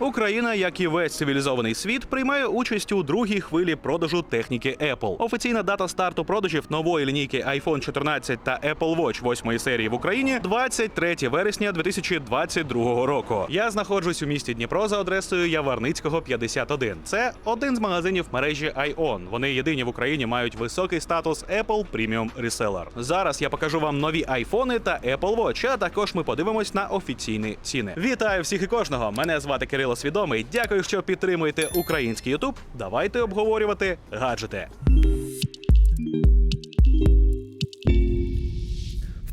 Україна, як і весь цивілізований світ, приймає участь у другій хвилі продажу техніки Apple. Офіційна дата старту продажів нової лінійки iPhone 14 та Apple Watch 8 серії в Україні 23 вересня 2022 року. Я знаходжусь у місті Дніпро за адресою Яворницького 51. Це один з магазинів мережі iON. Вони єдині в Україні мають високий статус Apple Premium Reseller. Зараз я покажу вам нові айфони та Apple Watch, а також ми подивимось на офіційні ціни. Вітаю всіх і кожного! Мене звати Кирило Свідомий. Дякую, що підтримуєте український Ютуб. Давайте обговорювати гаджети.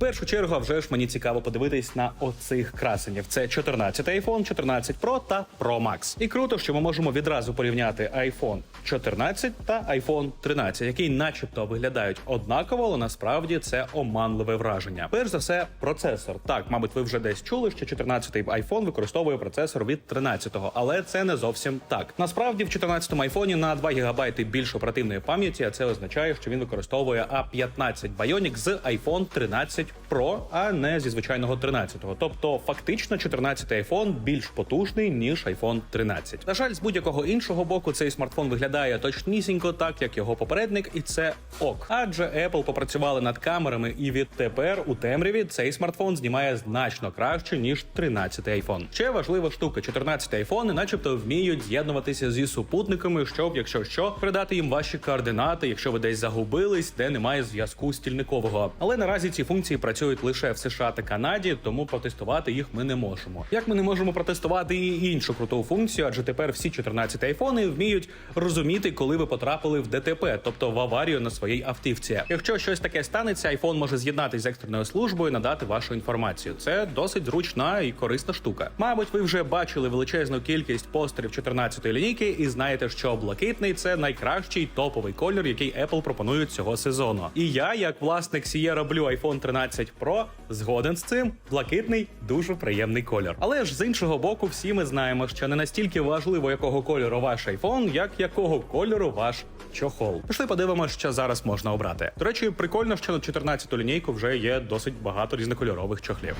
Першу чергу, вже ж мені цікаво подивитись на оцих красенів. Це 14 iPhone, 14 Pro та Pro Max. І круто, що ми можемо відразу порівняти iPhone 14 та iPhone 13, які начебто виглядають однаково, але насправді це оманливе враження. Перш за все, процесор. Так, мабуть, ви вже десь чули, що 14-й iPhone використовує процесор від 13-го, але це не зовсім так. Насправді, в 14-му iPhone на 2 ГБ більше оперативної пам'яті, а це означає, що він використовує A15 Bionic з iPhone 13 Pro, а не зі звичайного 13-го. Тобто, фактично, 14-й iPhone більш потужний ніж iPhone 13. На жаль, з будь-якого іншого боку, цей смартфон виглядає точнісінько так, як його попередник, і це ок. Адже Apple попрацювали над камерами, і відтепер у темряві цей смартфон знімає значно краще ніж 13-й iPhone. Ще важлива штука: 14-й iPhone начебто вміють з'єднуватися зі супутниками, щоб, якщо що, передати їм ваші координати, якщо ви десь загубились, де немає зв'язку стільникового. Але наразі ці функції працюють лише в США та Канаді, тому протестувати їх ми не можемо. Як ми не можемо протестувати і іншу круту функцію, адже тепер всі 14 айфони вміють розуміти, коли ви потрапили в ДТП, тобто в аварію на своїй автівці. Якщо щось таке станеться, айфон може з'єднатися з екстреною службою надати вашу інформацію. Це досить зручна і корисна штука. Мабуть, ви вже бачили величезну кількість постерів 14-ї лінійки і знаєте, що блакитний це найкращий топовий колір, який Apple пропонує цього сезону. І я, як власник Sierra Blue iPhone 13 Pro, згоден з цим. Блакитний дуже приємний колір. Але ж з іншого боку, всі ми знаємо, що не настільки важливо, якого кольору ваш iPhone, як якого кольору ваш чохол. Пішли подивимося, що зараз можна обрати. До речі, прикольно, що на 14-ту лінійку вже є досить багато різнокольорових чохлів.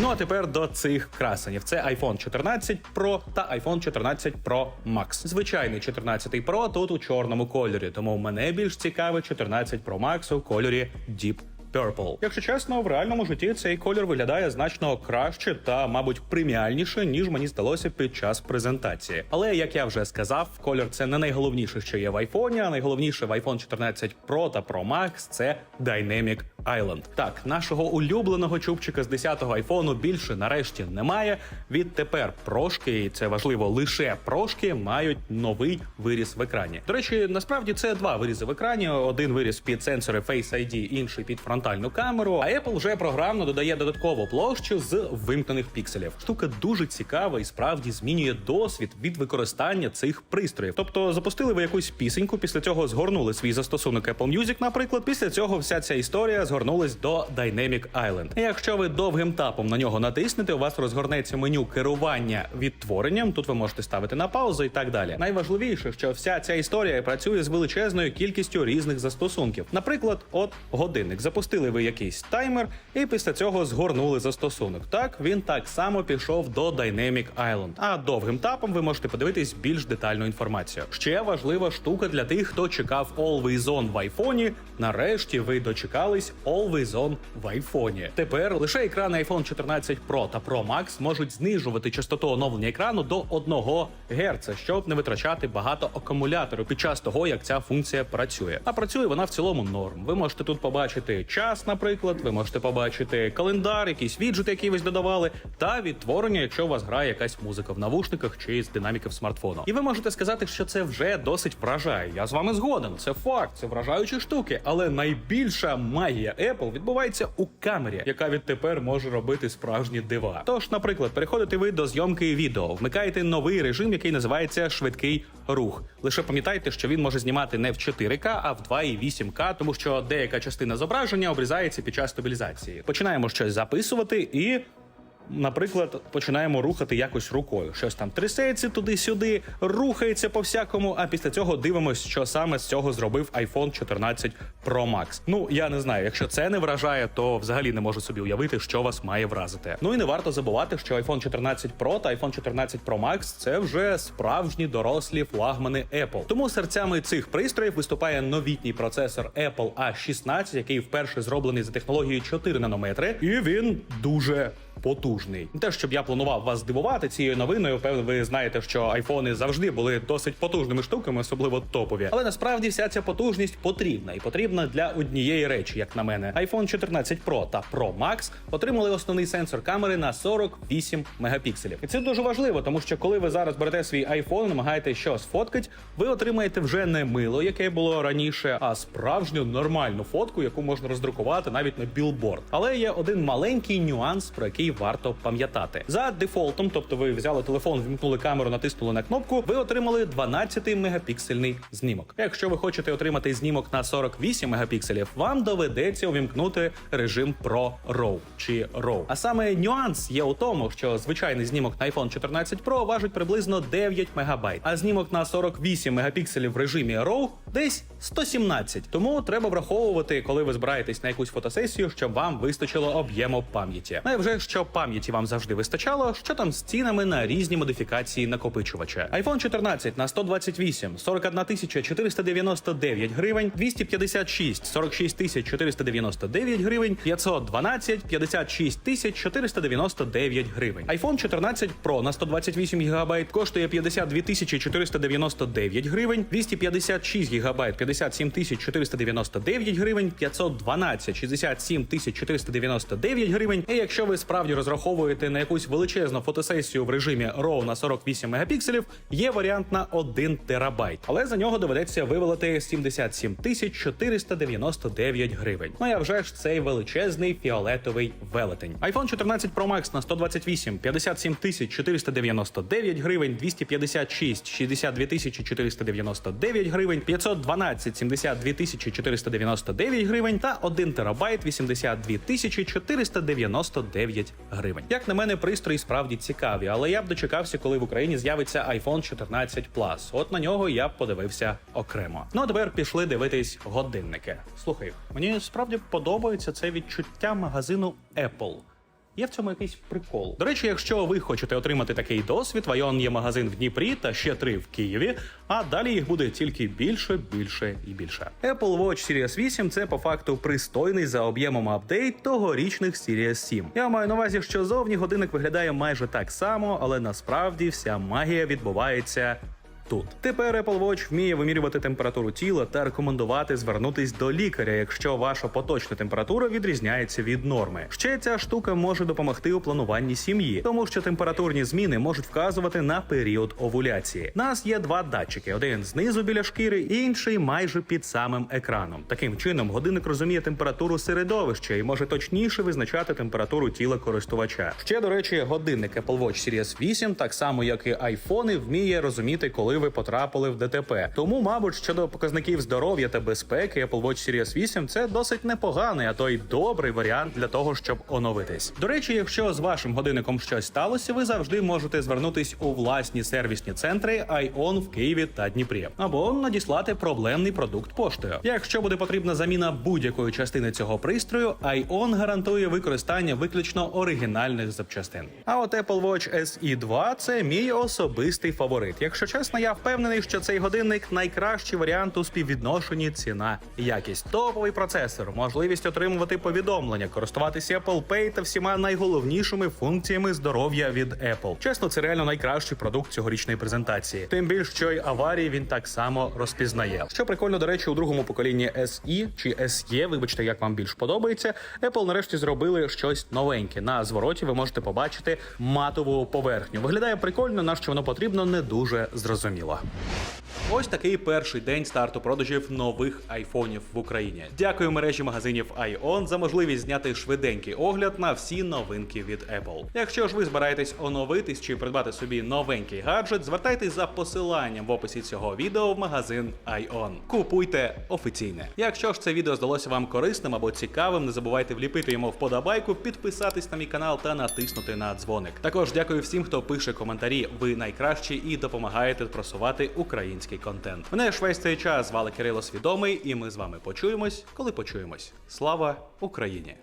Ну а тепер до цих красенів: це iPhone 14 Pro та iPhone 14 Pro Max. Звичайний 14 Pro тут у чорному кольорі, тому мене більш цікавить 14 Pro Max у кольорі Deep Purple. Якщо чесно, в реальному житті цей колір виглядає значно краще та, мабуть, преміальніше, ніж мені здалося під час презентації. Але як я вже сказав, колір це не найголовніше, що є в айфоні. А найголовніше в iPhone 14 Pro та Pro Max – це Dynamic Island. Так, нашого улюбленого чубчика з 10-го айфону більше нарешті немає. Відтепер прошки, і це важливо, лише прошки мають новий виріс в екрані. До речі, насправді це два вирізи в екрані: один виріс під сенсори Face ID, інший під фронтальну камеру. А Apple вже програмно додає додаткову площу з вимкнених пікселів. Штука дуже цікава і справді змінює досвід від використання цих пристроїв. Тобто запустили ви якусь пісеньку, після цього згорнули свій застосунок Apple Music, наприклад. Після цього вся ця історія згорнулась до Dynamic Island. Якщо ви довгим тапом на нього натиснете, у вас розгорнеться меню керування відтворенням. Тут ви можете ставити на паузу і так далі. Найважливіше, що вся ця історія працює з величезною кількістю різних застосунків. Наприклад, от годинник. Запустили ви якийсь таймер, і після цього згорнули застосунок. Так він так само пішов до Dynamic Island. А довгим тапом ви можете подивитись більш детальну інформацію. Ще важлива штука для тих, хто чекав Always On в айфоні. Нарешті ви дочекались Always On в айфоні. Тепер лише екрани iPhone 14 Pro та Pro Max можуть знижувати частоту оновлення екрану до 1 Гц, щоб не витрачати багато акумулятору під час того, як ця функція працює. А працює вона в цілому норм. Ви можете тут побачити час, наприклад, ви можете побачити календар, якісь віджити, які ви додавали, та відтворення, якщо у вас грає якась музика в навушниках чи з динаміків смартфону. І ви можете сказати, що це вже досить вражає. Я з вами згоден. Це факт, це вражаючі штуки. Але найбільша магія Apple відбувається у камері, яка відтепер може робити справжні дива. Тож, наприклад, переходите ви до зйомки відео, вмикаєте новий режим, який називається швидкий рух. Лише пам'ятайте, що він може знімати не в 4К, а в 2,8К, тому що деяка частина зображення обрізається під час стабілізації. Починаємо щось записувати і. Наприклад, починаємо рухати якось рукою. Щось там трясеться туди-сюди, рухається по всякому. А після цього дивимось, що саме з цього зробив iPhone 14 Pro Max. Ну я не знаю, якщо це не вражає, то взагалі не можу собі уявити, що вас має вразити. Ну і не варто забувати, що iPhone 14 Pro та iPhone 14 Pro Max – це вже справжні дорослі флагмани Apple. Тому серцями цих пристроїв виступає новітній процесор Apple A16, який вперше зроблений за технологією 4 нанометри, і він дуже потужний. Не те, щоб я планував вас здивувати цією новиною. Певно, ви знаєте, що айфони завжди були досить потужними штуками, особливо топові. Але насправді вся ця потужність потрібна і потрібна для однієї речі, як на мене. iPhone 14 Pro та Pro Max отримали основний сенсор камери на 48 мегапікселів. І це дуже важливо, тому що коли ви зараз берете свій iPhone, намагаєтесь щось фоткати, ви отримаєте вже не мило, яке було раніше, а справжню нормальну фотку, яку можна роздрукувати навіть на білборд. Але є один маленький нюанс, про який варто пам'ятати. За дефолтом, тобто ви взяли телефон, вімкнули камеру, натиснули на кнопку, ви отримали 12 мегапіксельний знімок. Якщо ви хочете отримати знімок на 48 мегапікселів, вам доведеться увімкнути режим Pro RAW чи RAW. А саме нюанс є у тому, що звичайний знімок на iPhone 14 Pro важить приблизно 9 мегабайт, а знімок на 48 мегапікселів в режимі RAW десь 117. Тому треба враховувати, коли ви збираєтесь на якусь фотосесію, щоб вам вистачило об'єму пам'яті. Ну і пам'яті вам завжди вистачало, що там з цінами на різні модифікації накопичувача. iPhone 14 на 128, 41 499 гривень, 256, 46 499 гривень, 512, 56 499 гривень. iPhone 14 Pro на 128 ГБ коштує 52 499 гривень, 256 ГБ 57 499 гривень, 512 67 499 гривень. І якщо ви справді розраховуєте на якусь величезну фотосесію в режимі RAW на 48 мегапікселів, є варіант на 1 терабайт, але за нього доведеться вивелити 77 499 гривень. Ну а вже ж цей величезний фіолетовий велетень. iPhone 14 Pro Max на 128 57 499 гривень, 256 62 499 гривень, 512 72 499 гривень та 1 терабайт 82 499 гривень. Як на мене, пристрої справді цікаві, але я б дочекався, коли в Україні з'явиться iPhone 14 Plus. От на нього я б подивився окремо. Ну а тепер пішли дивитись годинники. Слухай, мені справді подобається це відчуття магазину Apple. Є в цьому якийсь прикол. До речі, якщо ви хочете отримати такий досвід, Вайон є магазин в Дніпрі та ще три в Києві. А далі їх буде тільки більше, більше і більше. Apple Watch Series 8 – це по факту пристойний за об'ємом апдейт тогорічних Series 7. Я маю на увазі, що зовні годинник виглядає майже так само, але насправді вся магія відбувається тут. Тепер Apple Watch вміє вимірювати температуру тіла та рекомендувати звернутись до лікаря, якщо ваша поточна температура відрізняється від норми. Ще ця штука може допомогти у плануванні сім'ї, тому що температурні зміни можуть вказувати на період овуляції. Нас є два датчики: один знизу біля шкіри, інший майже під самим екраном. Таким чином, годинник розуміє температуру середовища і може точніше визначати температуру тіла користувача. Ще до речі, годинник Apple Watch Series 8, так само як і айфони, вміє розуміти, коли ви потрапили в ДТП. Тому, мабуть, щодо показників здоров'я та безпеки, Apple Watch Series 8 це досить непоганий, а то й добрий варіант для того, щоб оновитись. До речі, якщо з вашим годинником щось сталося, ви завжди можете звернутись у власні сервісні центри ION в Києві та Дніпрі, або надіслати проблемний продукт поштою. Якщо буде потрібна заміна будь-якої частини цього пристрою, ION гарантує використання виключно оригінальних запчастин. А от Apple Watch SE 2 – це мій особистий фаворит. Якщо чесно, я впевнений, що цей годинник найкращий варіант у співвідношенні ціна якість. Топовий процесор, можливість отримувати повідомлення, користуватися Apple Pay та всіма найголовнішими функціями здоров'я від Apple. Чесно, це реально найкращий продукт цьогорічної презентації. Тим більше, що й аварії він так само розпізнає. Що прикольно, до речі, у другому поколінні SE чи SE, вибачте, як вам більш подобається. Apple нарешті зробили щось новеньке. На звороті ви можете побачити матову поверхню. Виглядає прикольно, на що воно потрібно, не дуже зрозуміло зрозуміла. Ось такий перший день старту продажів нових айфонів в Україні. Дякую мережі магазинів iON за можливість зняти швиденький огляд на всі новинки від Apple. Якщо ж ви збираєтесь оновитись чи придбати собі новенький гаджет, звертайтесь за посиланням в описі цього відео в магазин iON. Купуйте офіційне. Якщо ж це відео здалося вам корисним або цікавим, не забувайте вліпити йому вподобайку, підписатись на мій канал та натиснути на дзвоник. Також дякую всім, хто пише коментарі. Ви найкращі і допомагаєте просувати український контент. Мене ж весь цей час звали Кирило Свідомий, і ми з вами почуємось, коли почуємось. Слава Україні!